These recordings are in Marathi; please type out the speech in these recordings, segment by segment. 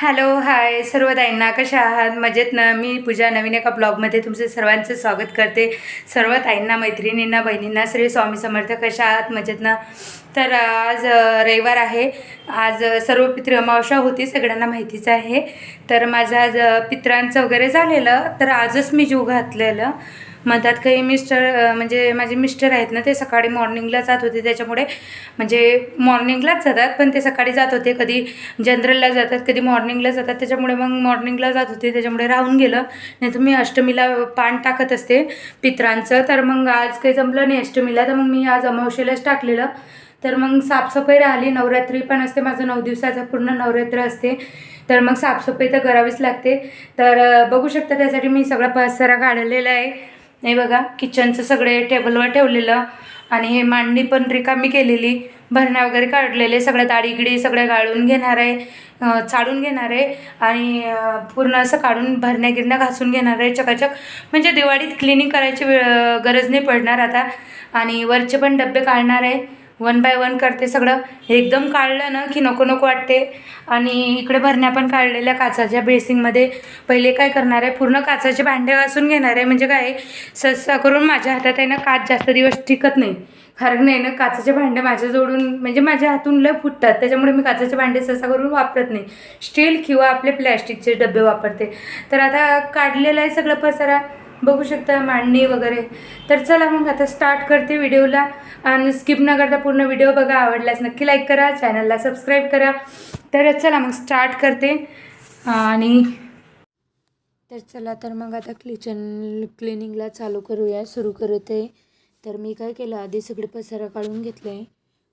हॅलो हाय सर्व ताईंना कशा आहात? मजेत ना? मी पूजा नवीन एका ब्लॉगमध्ये तुमचे सर्वांचं स्वागत करते. सर्व ताईंना मैत्रिणींना बहिणींना श्री स्वामी समर्थ कशा आहात? मजेत ना? तर आज रविवार आहे. आज सर्व पितृ अमावस्या होती सगळ्यांना माहितीच आहे. तर माझं आज पित्रांचं वगैरे झालेलं. तर आजच मी जीव घातलेलं. म्हणतात काही मिस्टर म्हणजे माझे मिस्टर आहेत ना ते सकाळी मॉर्निंगला जात होते. त्याच्यामुळे म्हणजे मॉर्निंगलाच जातात पण ते सकाळी जात होते. कधी जनरलला जातात कधी मॉर्निंगला जातात. त्याच्यामुळे मग मॉर्निंगला जात होते. त्याच्यामुळे राहून गेलं. नाही तर मी अष्टमीला पान टाकत असते पित्रांचं. तर मग आज काही जमलं नाही अष्टमीला. तर मग मी आज अमावशेलाच टाकलेलं. तर मग साफसफाई राहिली. नवरात्री पण असते. माझं नऊ दिवसाचं पूर्ण नवरात्र असते. तर मग साफसफाई तर करावीच लागते. तर बघू शकता त्यासाठी मी सगळा पसारा काढलेला आहे. नाही बघा किचनचं सगळे टेबलवर ठेवलेलं आणि हे मांडणी पण रिकामी केलेली. भरण्या वगैरे काढलेले सगळ्या दाढीगिडी सगळ्या गाळून घेणार आहे चाळून घेणार आहे आणि पूर्ण असं काढून भरण्या गिरण्या घासून घेणार आहे चकाचक. म्हणजे दिवाळीत क्लिनिंग करायची वेळ गरज नाही पडणार आता. आणि वरचे पण डबे काढणार आहे. वन बाय वन करते. सगळं एकदम काढलं ना की नको नको वाटते. आणि इकडे भरण्या पण काढलेल्या काचाच्या बेसिंगमध्ये पहिले काय करणार आहे? पूर्ण काचाचे भांडे घासून घेणार आहे. म्हणजे काय? सहसा करून माझ्या हातात आहे ना काच जास्त दिवस टिकत नाही. कारण नाही ना काचाचे भांडे माझ्या जोडून म्हणजे माझ्या हातून लय फुटतात. त्याच्यामुळे मी काचाचे भांडे सहसा करून वापरत नाही. स्टील किंवा आपले प्लॅस्टिकचे डबे वापरते. तर आता काढलेलं आहे सगळं पसारा. बघू शकता मांडणी वगैरे. तर चला मग आता स्टार्ट करते व्हिडिओला. आणि स्किप न करता पूर्ण व्हिडिओ बघा आवडल्यास नक्की लाईक करा चॅनलला सबस्क्राईब करा. तर चला मग स्टार्ट करते. आणि तर चला तर मग आता किचन क्लिनिंगला चालू करूया सुरू करते. तर मी काय केलं आधी सगळे पसारा काढून घेतलं. आहे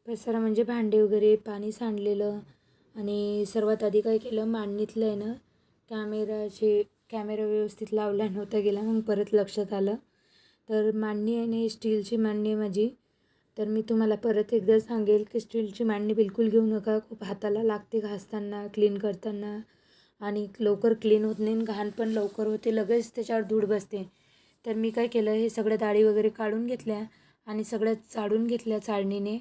पसारा म्हणजे भांडे वगैरे पाणी सांडलेलं. आणि सर्वात आधी काय केलं मांडणीतलं आहे ना कॅमेराचे कॅमेरा व्यवस्थित लावला नव्हता गेला मग परत लक्षात आलं. तर मांडणी आहे ना स्टीलची मांडणी आहे माझी. तर मी तुम्हाला परत एकदा सांगेल की स्टीलची मांडणी बिलकुल घेऊ नका. खूप हाताला लागते घासताना क्लीन करताना. आणि लवकर क्लीन होत नाही घाण पण लवकर होते. लगेच त्याच्यावर धूळ बसते. तर मी काय केलं हे सगळ्या डाळी वगैरे काढून घेतल्या आणि सगळ्या चाळून घेतल्या चाळणीने.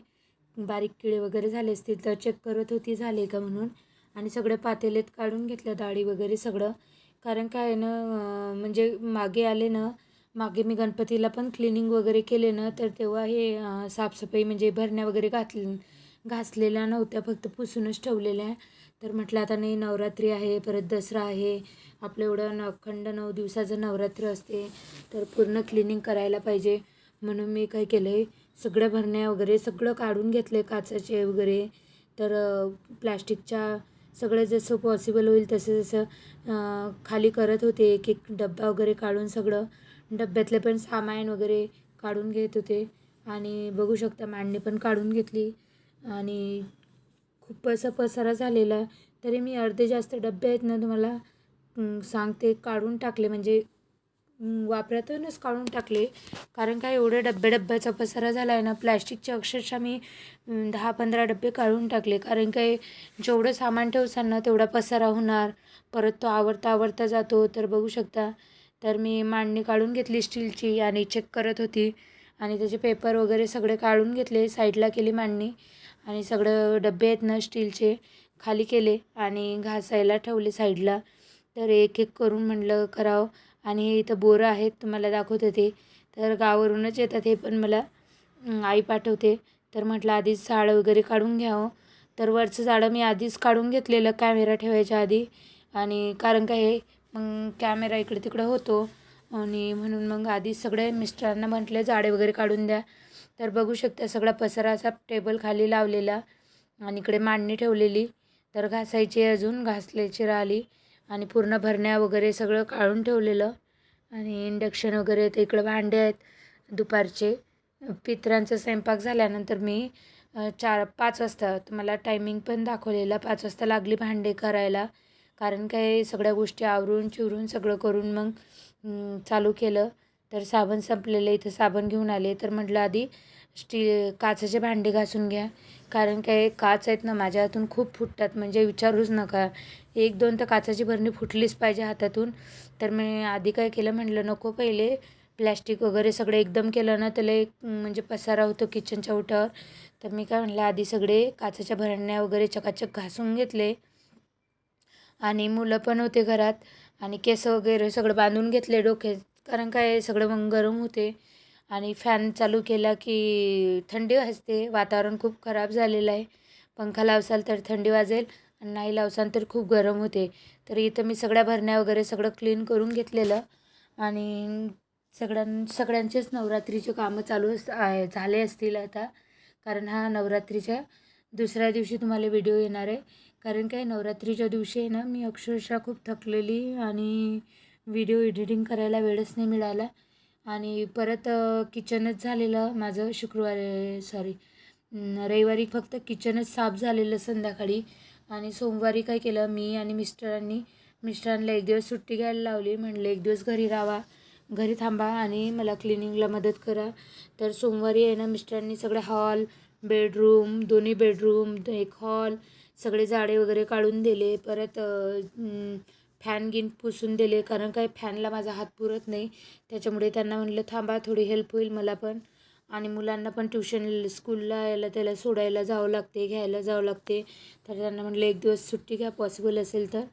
बारीक किडे वगैरे झाले असतील तर चेक करत होती झाले का म्हणून. आणि सगळ्या पातेलेत काढून घेतल्या डाळी वगैरे सगळं. कारण काय आहे ना म्हणजे मागे आले ना मागे मी गणपतीला पण क्लिनिंग वगैरे केले ना तर तेव्हा हे साफसफाई म्हणजे भरण्या वगैरे घातले घासलेल्या नव्हत्या फक्त पुसूनच ठेवलेल्या तर म्हटलं आता नाही नवरात्री आहे परत दसरा आहे. आपलं एवढं अखंड नऊ दिवसाचं नवरात्र असते. तर पूर्ण क्लिनिंग करायला पाहिजे. म्हणून मी काय केलं आहे सगळ्या भरण्या वगैरे सगळं काढून घेतलं आहे काचाचे वगैरे. तर प्लॅस्टिकच्या सगळं जसं पॉसिबल होईल तसं जसं खाली करत होते एक एक डब्बा वगैरे काढून सगळं. डब्यातले पण सामान वगैरे काढून घेत होते. आणि बघू शकता मांडणी पण काढून घेतली. आणि खूप असा पसारा झालेला. तरी मी अर्धे जास्त डबे आहेत ना तुम्हाला सांगते काढून टाकले. म्हणजे वापरातूनच काढून टाकले. कारण काय एवढे डब्बे डब्याचा पसारा झाला आहे ना प्लॅस्टिकचे अक्षरशः मी दहा पंधरा डब्बे काढून टाकले. कारण काय जेवढं सामान ठेवसान ना तेवढा पसारा होणार. परत तो आवरता आवरता जातो तर बघू शकता. तर मी मांडणी काढून घेतली स्टीलची आणि चेक करत होती. आणि त्याचे पेपर वगैरे सगळे काढून घेतले साईडला केली मांडणी. आणि सगळं डबे आहेत ना स्टीलचे खाली केले आणि घासायला ठेवले साईडला. तर एक एक करून म्हटलं करावं. आणि इथं बोरं आहेत तुम्हाला दाखवत होते तर गावावरूनच येतात हे पण मला आई पाठवते. तर म्हटलं आधीच झाडं वगैरे काढून घ्यावं हो. तर वरचं झाडं मी आधीच काढून घेतलेलं कॅमेरा ठेवायच्या आधी. आणि कारण काय हे मग कॅमेरा इकडे तिकडं होतो. आणि म्हणून मग आधीच सगळे मिस्टरांना म्हटले झाडे वगैरे काढून द्या. तर बघू शकता सगळा पसारा असा टेबल खाली लावलेला. आणि इकडे मांडणी ठेवलेली. तर घासायची अजून घासल्याची राहिली. आणि पूर्ण भरण्या वगैरे सगळं काढून ठेवलेलं. आणि इंडक्शन वगैरे ते इकडं भांडे आहेत. दुपारचे. पित्रांचा स्वयंपाक झाल्यानंतर मी चार पाच वाजता तुम्हाला टायमिंग पण दाखवलेला. पाच वाजता लागली भांडे करायला. कारण काय सगळ्या गोष्टी आवरून चिवरून सगळं करून मग चालू केलं. तर साबण संपलेलं. इथं साबण घेऊन आले. तर म्हटलं आधी स्टील काचेचे भांडे घासून घ्या. कारण काय काच आहेत ना माझ्या हातून खूप फुटतात. म्हणजे विचारूच नका. एक दोन तर काचाची भरणी फुटलीच पाहिजे हातातून. तर मी आधी काय केलं म्हटलं नको पहिले प्लॅस्टिक वगैरे सगळं एकदम केलं ना त्याला एक म्हणजे पसारा होतो किचनच्या ओठावर तर मी काय म्हणलं आधी सगळे काचेच्या भरण्या वगैरे चकाचक घासून घेतले. आणि मुलं पण होते घरात. आणि केस वगैरे सगळं बांधून घेतले डोक्यात कारण काय सगळं मग गरम होते. आणि फॅन चालू केला की थंडी वाजते. वातावरण खूप खराब झालेलं आहे. पंखा लावसाल तर थंडी वाजेल आणि नाही लावसाल तर खूप गरम होते. तर इथं मी सगळ्या भरण्या वगैरे सगळं क्लीन करून घेतलेलं आणि सगळ्यां सगळ्यांचेच नवरात्रीचे कामं चालू अस आहे झाले असतील आता. कारण हा नवरात्रीच्या दुसऱ्या दिवशी तुम्हाला व्हिडिओ येणार आहे. कारण काय नवरात्रीच्या दिवशी आहे ना मी अक्षरशः खूप थकलेली आणि व्हिडिओ एडिटिंग करायला वेळच नाही मिळाला. आणि परत किचनच झालेलं माझं शुक्रवारी सॉरी रविवारी फक्त किचनच साफ झालेलं संध्याकाळी. आणि सोमवारी काय केलं मी आणि मिस्टरांनी मिस्टरांना एक दिवस सुट्टी घ्यायला लावली. म्हणले एक दिवस घरी राहा घरी थांबा आणि मला क्लिनिंगला मदत करा. तर सोमवारी आहे ना मिस्टरांनी सगळे हॉल बेडरूम दोन्ही बेडरूम एक हॉल सगळे जाडे वगैरे काढून दिले. परत फॅन गिन पुसून दिले. कारण काय फॅनला माझा हात पुरत नाही. त्याच्यामुळे त्यांना म्हणलं थांबा थोडी हेल्प होईल मला पण. आणि मुलांना पण ट्युशन स्कूलला यायला त्याला सोडायला जावं लागते घ्यायला जावं लागते. तर त्यांना म्हणलं एक दिवस सुट्टी घ्या पॉसिबल असेल तर.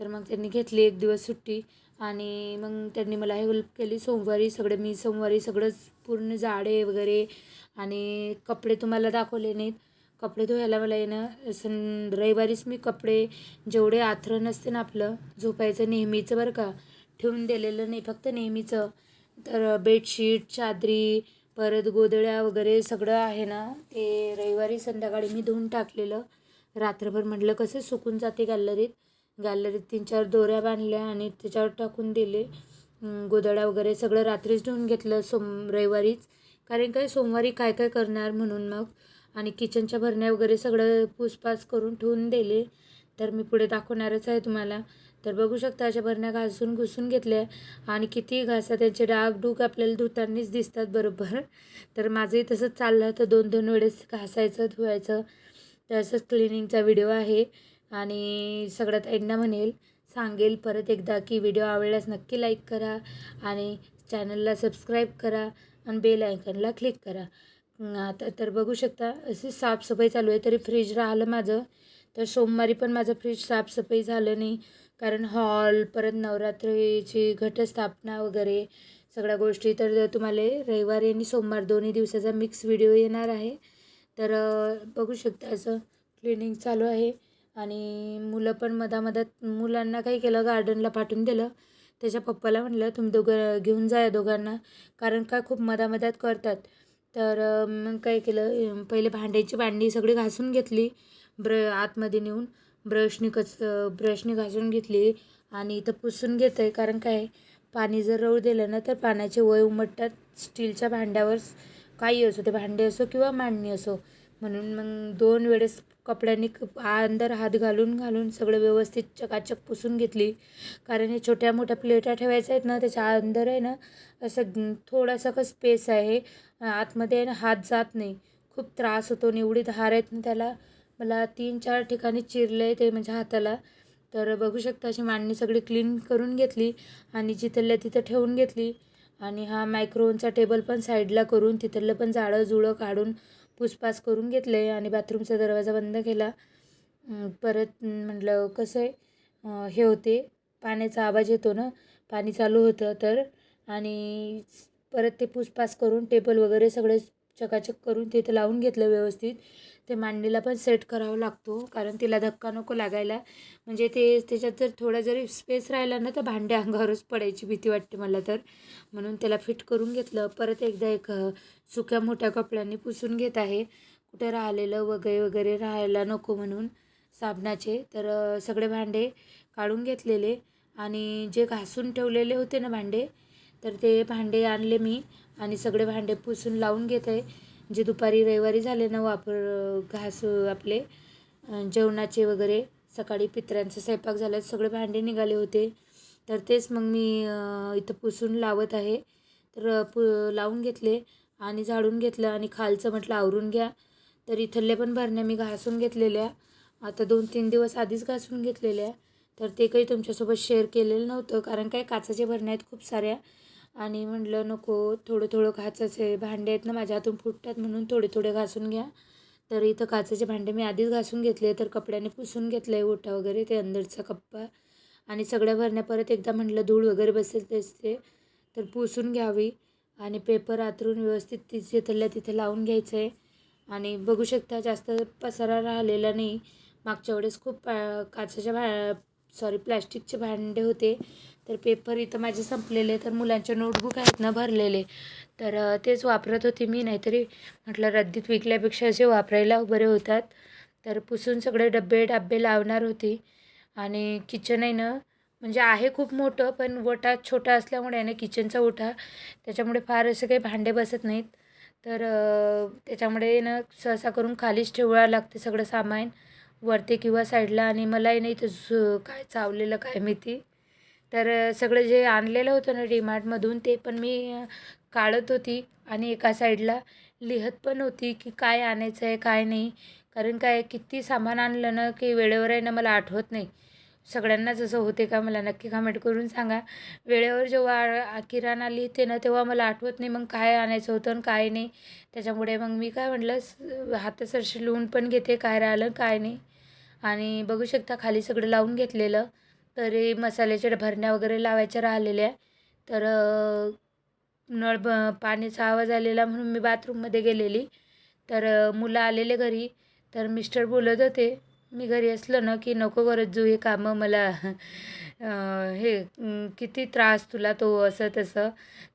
तर मग त्यांनी घेतली एक दिवस सुट्टी. आणि मग त्यांनी मला हेल्प केली सोमवारी सगळं. मी सोमवारी सगळंच पूर्ण जाडे वगैरे आणि कपडे तुम्हाला दाखवले नाहीत. कपडे धुवायला मला येणं सं रविवारीच मी कपडे जेवढे आथरण असते ना आपलं झोपायचं नेहमीचं बरं का ठेवून दिलेलं नाही फक्त नेहमीचं. तर बेडशीट चादरी परत गोदड्या वगैरे सगळं आहे ना ते रविवारी संध्याकाळी मी धुवून टाकलेलं. रात्रभर म्हटलं कसं सुकून जाते गॅलरीत. गॅलरीत तीन चार दोऱ्या बांधल्या आणि त्याच्यावर टाकून दिले. अं, गोदड्या वगैरे सगळं रात्रीच धुवून घेतलं सोम रविवारीच. कारण काय सोमवारी काय काय करणार म्हणून मग आणि किचनच्या भरण्या वगैरे सगळं पूसपास करून ठेवून दिले. तर मी पुढे दाखवणारच आहे तुम्हाला. तर बघू शकता अशा भरण्या घासून घुसून घेतल्या आणि किती घासा त्यांचे डाग डूग आपल्याला धुतानीच दिसतात बरोबर. तर माझंही तसंच चाललं होतं. दोन दोन वेळेस घासायचं धुवायचं. तर असंच क्लिनिंगचा व्हिडिओ आहे. आणि सगळ्यात ताईंना म्हणेल सांगेल परत एकदा की व्हिडिओ आवडल्यास नक्की लाईक करा आणि चॅनलला सबस्क्राईब करा आणि बेल आयकनला क्लिक करा. आता तर बघू शकता अशी साफसफाई चालू आहे. तरी फ्रीज राहिलं माझं. तर सोमवारी पण माझं फ्रीज साफसफाई झालं नाही. कारण हॉल परत नवरात्रीची घटस्थापना वगैरे सगळ्या गोष्टी. तर तुम्हाला रविवारी आणि सोमवार दोन्ही दिवसाचा मिक्स व्हिडिओ येणार आहे. तर बघू शकता असं क्लिनिंग चालू आहे. आणि मुलं पण मधामधात मुलांना काही केलं गार्डनला पाठवून दिलं. त्याच्या पप्पाला म्हणलं तुम्ही दोघं घेऊन जा या दोघांना. कारण काय खूप मधामधात करतात. तर मग काय केलं पहिले भांड्याची भांडी सगळी घासून घेतली ब्र आतमध्ये नेऊन ब्रशनी कच ब्रशनी घासून घेतली आणि इथं पुसून घेतं आहे कारण काय पाणी जर रवू दिलं ना तर पाण्याचे वय उमटतात. स्टीलच्या भांड्यावर काही असो ते भांडे असो किंवा मांडणी असो. म्हणून मग दोन वेळेस कपड्यांनी अंदर हात घालून घालून सगळं व्यवस्थित चकाचक पुसून घेतली. कारण हे छोट्या मोठ्या प्लेटा ठेवायच्या आहेत ना त्याच्या अंदर आहे ना असं थोडासा का स्पेस आहे. आतमध्ये आहे ना हात जात नाही. खूप त्रास होतो. निवडी धार आहेत ना त्याला मला तीन चार ठिकाणी चिरलं आहे ते म्हणजे हाताला. तर बघू शकता अशी मांडणी सगळी क्लीन करून घेतली आणि जिथल्या तिथं ठेवून घेतली. आणि हा मायक्रोवनचा टेबल पण साईडला करून तिथलं पण जाळं जुळं काढून पुसपास करून घेतलं आहे आणि बाथरूमचा दरवाजा बंद केला. परत म्हटलं कसं आहे? हे होते पाण्याचा आवाज येतो ना पाणी चालू होतं तर आणि परत ते पुसपास करून टेबल वगैरे सगळे चकाचक करून तिथे लावून घेतलं व्यवस्थित. ते मांडीला पण सेट करावा लागतो. कारण तिला धक्का नको लागायला. म्हणजे ते त्याच्यात जर थोडा जरी स्पेस राहिला ना तर भांडे अंगावरच पडायची भीती वाटते मला तर. म्हणून त्याला फिट करून घेतलं. परत एकदा एक सुक्या मोठ्या कपड्यांनी पुसून घेत आहे. कुठे राहिलेलं वगैरे वगैरे राहायला नको म्हणून साबणाचे. तर सगळे भांडे काढून घेतलेले. आणि जे घासून ठेवलेले होते ना भांडे तर ते भांडे आणले मी. आणि सगळे भांडे पुसून लावून घेत आहे. जे दुपारी रविवारी झाले ना वापर घास आपले जेवणाचे वगैरे सकाळी पित्र्यांचा स्वयंपाक झाला सगळे भांडे निघाले होते. तर तेच मग मी इथं पुसून लावत आहे. तर पु लावून घेतले आणि झाडून घेतलं आणि खालचं म्हटलं आवरून घ्या. तर इथल्या पण भरण्या मी घासून घेतलेल्या. आता दोन तीन दिवस आधीच घासून घेतलेल्या. तर ते काही तुमच्यासोबत शेअर केलेलं नव्हतं. कारण काय काचाच्या भरण्या आहेत खूप साऱ्या. आणि म्हटलं नको थोडं थोडं घासाचे भांडे आहेत ना माझ्या हातून फुटतात म्हणून थोडे थोडे घासून घ्या. तर इथं काचेचे भांडे मी आधीच घासून घेतले तर कपड्याने पुसून घेतलं आहे ओटा वगैरे ते अंदरचा कप्पा. आणि सगळ्या भरण्या परत एकदा म्हटलं धूळ वगैरे बसेल तेच ते. तर पुसून घ्यावी. आणि पेपर आतरून व्यवस्थित तिथे तिथल्या तिथे लावून घ्यायचं आहे आणि बघू शकता जास्त पसारा राहिलेला नाही. मागच्या वेळेस खूप पा काचेच्या भा सॉरी प्लॅस्टिकचे भांडे होते. तर पेपर इथं माझे संपलेले तर मुलांचे नोटबुक आहेत ना भरलेले. तर तेच वापरत होते मी नाहीतरी म्हटलं रद्दीत विकल्यापेक्षा असे वापरायला बरे होतात. तर पुसून सगळे डबे डब्बे लावणार होती. आणि किचन आहे ना म्हणजे आहे खूप मोठं पण ओटा छोटा असल्यामुळे आहे ना किचनचा ओटा त्याच्यामुळे फार असे काही भांडे बसत नाहीत. तर त्याच्यामुळे ना सहसा करून खालीच ठेवावं लागते सगळं सामान. वरती किंवा साईडला आणि मलाही नाही तर काय चावलेलं काय माहिती. तर सगळं जे आणलेलं होतं ना डीमार्टमधून ते पण मी काढत होती आणि एका साईडला लिहत पण होती की काय आणायचं आहे काय नाही. कारण काय किती सामान आणलं ना की वेळेवर आहे ना मला आठवत नाही. सगळ्यांना जसं होते का मला नक्की कमेंट करून सांगा. वेळेवर जेव्हा किराणा लिहिते ना तेव्हा मला आठवत नाही मग काय आणायचं होतं आणि काय नाही. त्याच्यामुळे मग मी काय म्हटलं हातासरशी लिहून पण घेते काय राहिलं काय नाही. आणि बघू शकता खाली सगळं लावून घेतलेलं. तरी मसाल्याच्या भरण्या वगैरे लावायच्या राहिलेल्या. तर नळ ब पाण्याचा आवाज आलेला म्हणून मी बाथरूममध्ये गेलेली. तर मुलं आलेले घरी. तर मिस्टर बोलत होते मी घरी असलं ना की नको करत जू हे कामं मला हे किती त्रास तुला तो असं तसं.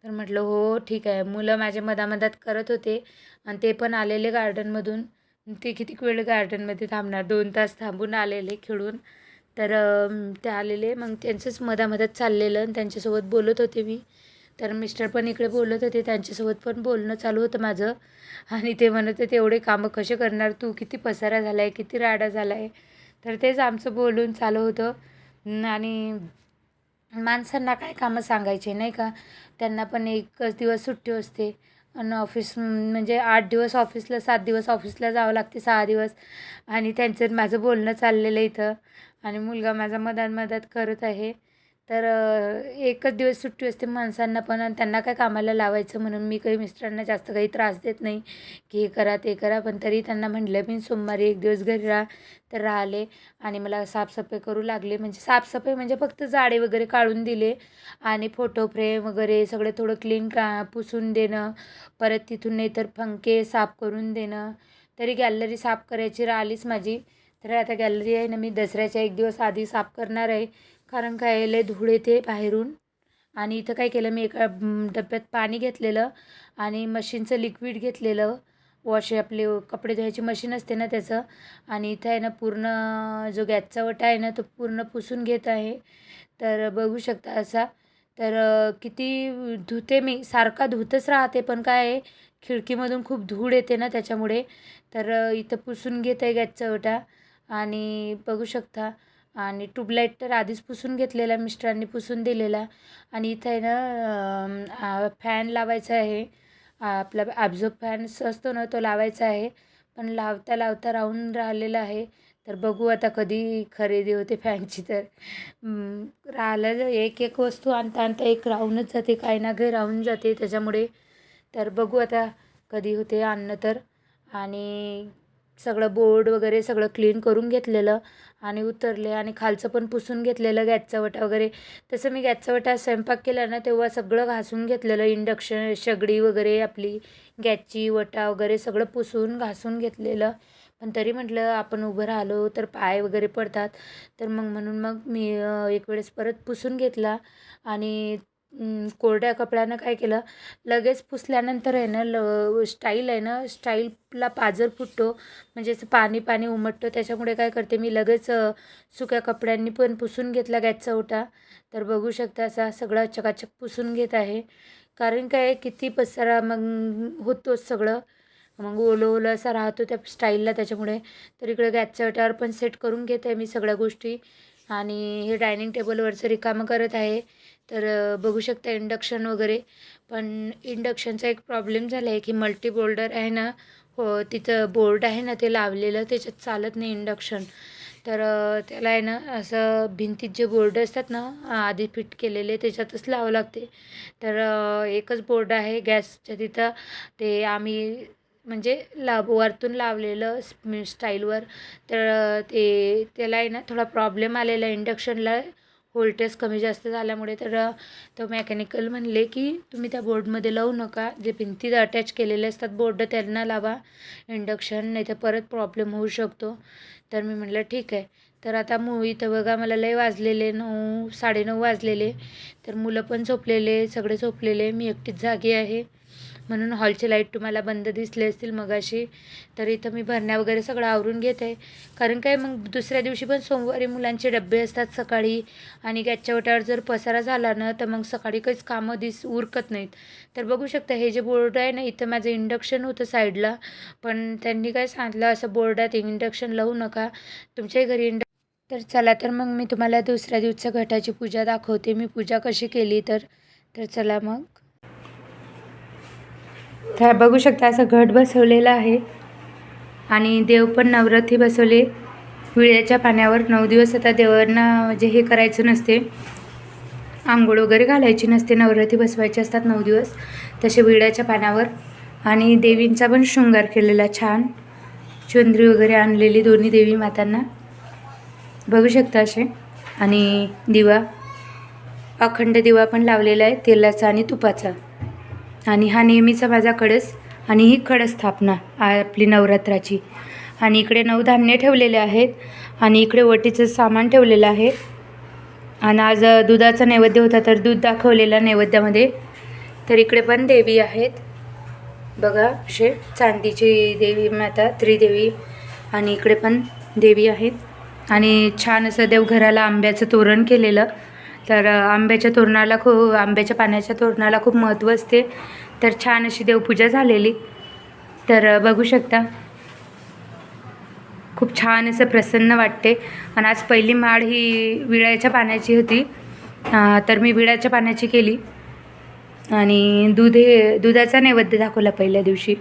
तर म्हटलं हो ठीक आहे. मुलं माझ्या मधामधात करत होते आणि ते पण आलेले गार्डनमधून. ते किती वेळ गार्डनमध्ये थांबणार? दोन तास थांबून आलेले खेळून. तर ते आलेले. मग त्यांचंच मधामधात चाललेलं आणि त्यांच्यासोबत बोलत होते मी. तर मिस्टर पण इकडे बोलत होते त्यांच्यासोबत पण बोलणं चालू होतं माझं. आणि ते म्हणत होते एवढे कामं कसे करणार तू? किती पसारा झाला आहे किती राडा झाला आहे तर तेच आमचं बोलून चालू होतं. आणि माणसांना काय कामं सांगायचे नाही का? त्यांना पण एकच दिवस सुट्टी असते. आणि ऑफिस म्हणजे आठ दिवस ऑफिसला सात दिवस ऑफिसला जावं लागते सहा दिवस. आणि त्यांचं माझं बोलणं चाललेलं इथं. आणि मुलगा माझा मदात मधात करत आहे. तर एकच दिवस सुट्टी असते माणसांना पण आणि त्यांना काय कामाला लावायचं म्हणून मी काही मिस्टरांना जास्त काही त्रास देत नाही की हे करा ते करा. पण तरी त्यांना म्हटलं मी सोमवारी एक दिवस घरी राहा. तर राहिले आणि मला साफसफाई करू लागले. म्हणजे साफसफाई म्हणजे फक्त जाडे वगैरे काढून दिले आणि फोटो फ्रेम वगैरे सगळं थोडं क्लीन का पुसून देणं. परत तिथून नाही तर पंखे साफ करून देणं. तरी गॅलरी साफ करायची राहिलीच माझी. तर आता गॅलरी आहे ना मी दसऱ्याच्या एक दिवस आधी साफ करणार आहे. कारण काय लय धूळ येते बाहेरून. आणि इथं काय केलं मी एका डब्यात पाणी घेतलेलं आणि मशीनचं लिक्विड घेतलेलं. वॉश आपले कपडे धुवायची मशीन असते ना त्याचं. आणि इथं आहे ना पूर्ण जो गॅसचा वटा आहे ना तो पूर्ण पुसून घेत आहे. तर बघू शकता असा. तर किती धुते मी. सारखा धुतच राहते पण काय आहे खिडकीमधून खूप धूळ येते ना त्याच्यामुळे. तर इथं पुसून घेत आहे गॅसचा वटा. आणि बघू शकता आणि ट्यूबलाईट तर आधीच पुसून घेतलेला मिस्टरांनी पुसून दिलेला. आणि इथं आहे ना फॅन लावायचा आहे. आपला ॲब्झो फॅन असतो ना तो लावायचा आहे. पण लावता लावता राहून राहिलेला आहे. तर बघू आता कधी खरेदी होते फॅनची तर. राहिलं एक एक वस्तू आणता आणता एक राहूनच जाते. काही ना काही राहून जाते. त्याच्यामुळे तर बघू आता कधी होते आणणं तर. आणि सगळं बोर्ड वगैरे सगळं क्लीन करून घेतलेलं आणि उतरले आणि खालचं पण पुसून घेतलेलं गॅसचा वटा वगैरे. तसं मी गॅसचा वटा स्वयंपाक केला ना तेव्हा सगळं घासून घेतलेलं इंडक्शन शेगडी वगैरे आपली गॅसची वटा वगैरे सगळं पुसून घासून घेतलेलं. पण तरी म्हटलं आपण उभं राहिलो तर पाय वगैरे पडतात. तर मग म्हणून मग मी एक वेळेस परत पुसून घेतला आणि कोरड्या कपड्यानं काय केलं? लगेच पुसल्यानंतर आहे ना ल स्टाईल आहे ना स्टाईलला पाजर फुटतो. म्हणजे असं पाणी पाणी उमटतो. त्याच्यामुळे काय करते मी लगेच सुक्या कपड्यांनी पण पुसून घेतला गॅसचा ओटा. तर बघू शकता असा सगळा चकाचक पुसून घेत आहे. कारण काय किती पसारा मग होतोच सगळं. मग ओलं ओलं असा राहतो त्या स्टाईलला त्याच्यामुळे. तर इकडे गॅसच्या ओट्यावर पण सेट करून घेत आहे मी सगळ्या गोष्टी. आणि हे डायनिंग टेबलवरचं रिकामं करत आहे. तर बघू शकता इंडक्शन वगैरे. पण इंडक्शनचा एक प्रॉब्लेम झाला आहे की मल्टी बोल्डर आहे ना हो तिथं बोर्ड आहे ना ते लावलेलं त्याच्यात चालत नाही इंडक्शन. तर त्याला आहे ना असं भिंतीत जे बोर्ड असतात ना आधी फिट केलेले त्याच्यातच लावावं लागते. तर एकच बोर्ड आहे गॅसच्या तिथं. ते आम्ही म्हणजे लाभ वरतून लावलेलं स्टाईलवर. तर ते त्याला आहे ना थोडा प्रॉब्लेम आलेला इंडक्शनला. व्होल्टेज कमी जास्त झाल्यामुळे तर तो मेकॅनिकल म्हणले की तुम्ही त्या बोर्डमध्ये लावू नका. जे भिंतीत अटॅच केलेले असतात बोर्ड त्यांना लावा. इंडक्शन नाही तर परत प्रॉब्लेम होऊ शकतो. तर मी म्हटलं ठीक आहे. तर आता मू इथं बघा मला लय वाजलेले नऊ साडेनऊ वाजलेले. तर मुलं पण झोपलेले सगळे झोपलेले. मी एकटीच जागी आहे. म्हणून हॉलचे लाइट तुम्हाला बंद दिसले असतील मगाशी तर इथं मी भरण्या वगैरे सगळं आवरून घेते. कारण काय मग दुसऱ्या दिवशी पण सोमवारी मुलांचे डबे असतात सकाळी आणि गॅसच्या ओट्यावर जर पसारा झाला ना तर मग सकाळी काहीच कामं दिस उरकत नाहीत. तर बघू शकता हे जे बोर्ड आहे ना इथं माझं इंडक्शन होतं साईडला. पण त्यांनी काय सांगितलं असं बोर्डात इंडक्शन लावू नका. तुमच्याही घरी इंड तर चला तर मग मी तुम्हाला दुसऱ्या दिवसच्या घटाची पूजा दाखवते. मी पूजा कशी केली तर? तर चला मग. तर बघू शकता असं घट बसवलेलं आहे. आणि देव पण नवरथी बसवले. विळ्याच्या पाण्यावर नऊ दिवस आता देवांना म्हणजे हे करायचं नसते. आंघोळ वगैरे घालायची नसते. नवरात्री बसवायचे असतात नऊ दिवस. तसे विड्याच्या पाण्यावर. आणि देवींचा पण शृंगार केलेला छान. चुंदरी वगैरे आणलेली दोन्ही देवी मातांना. बघू शकता असे. आणि दिवा. अखंड दिवा पण लावलेला आहे. तेलाचा आणि तुपाचा. आणि हा नेहमीचा माझा कळस आणि ही खडस्थापना आपली नवरात्राची. आणि इकडे नवधान्य ठेवलेले आहेत आणि इकडे वटीचं सामान ठेवलेलं आहे. आणि आज दुधाचा नैवेद्य होता तर दूध दाखवलेला नैवेद्यामध्ये. तर इकडे पण देवी आहेत. बघा असे चांदीची देवी माता त्रिदेवी आणि इकडे पण देवी आहेत. आणि छान असं देवघराला आंब्याचं तोरण केलेलं. तर आंब्याच्या तोरणाला खूप आंब्याच्या पाण्याच्या तोरणाला खूप महत्त्व असते. तर छान अशी देवपूजा झालेली. तर बघू शकता. खूप छान असं प्रसन्न वाटते. आणि आज पहिली माळ ही विळ्याच्या पाण्याची होती. तर मी विळ्याच्या पाण्याची केली. आणि दूध हे दुधाचा नैवेद्य दाखवला पहिल्या दिवशी.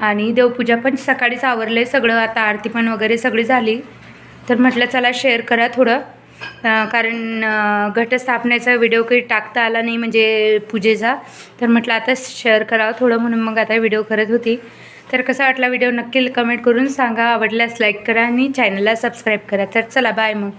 आणि देवपूजा पण सकाळीच आवरलं. आहे सगळं आता आरती पण वगैरे सगळी झाली. तर म्हटलं चला शेअर करा थोडं. कारण घटस्थापनेचा व्हिडिओ काही टाकता आला नाही म्हणजे पूजेचा. तर म्हटलं आता शेअर करावं थोडं म्हणून मग आता व्हिडिओ करत होती. तर कसा वाटला व्हिडिओ नक्की कमेंट करून सांगा. आवडल्यास लाईक करा आणि चॅनलला सबस्क्राईब करा. तर चला बाय मग.